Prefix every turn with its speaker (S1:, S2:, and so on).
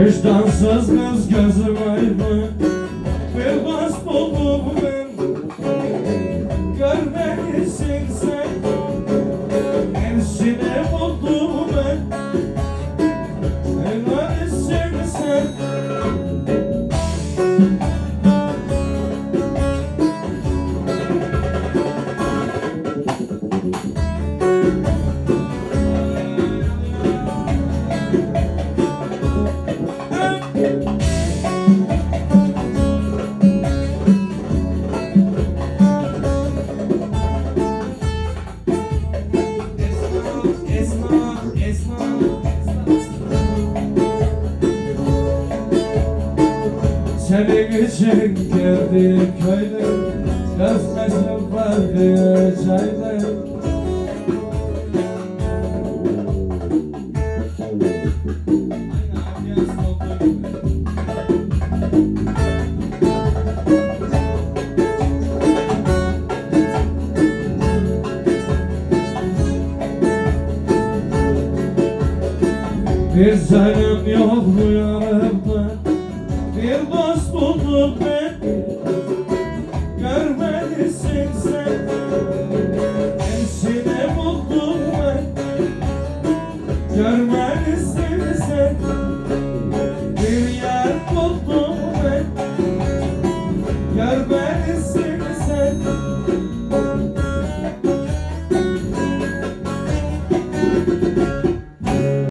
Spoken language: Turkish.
S1: Vicdansız kız gözüm aydın Bir bas buldum ben Senin için geldim köyden Gözmesin vardı çaydan Aynı Bir senem yok bu Bir dost buldum ben Görmelisin sen Hepsini buldum ben. Görmelisin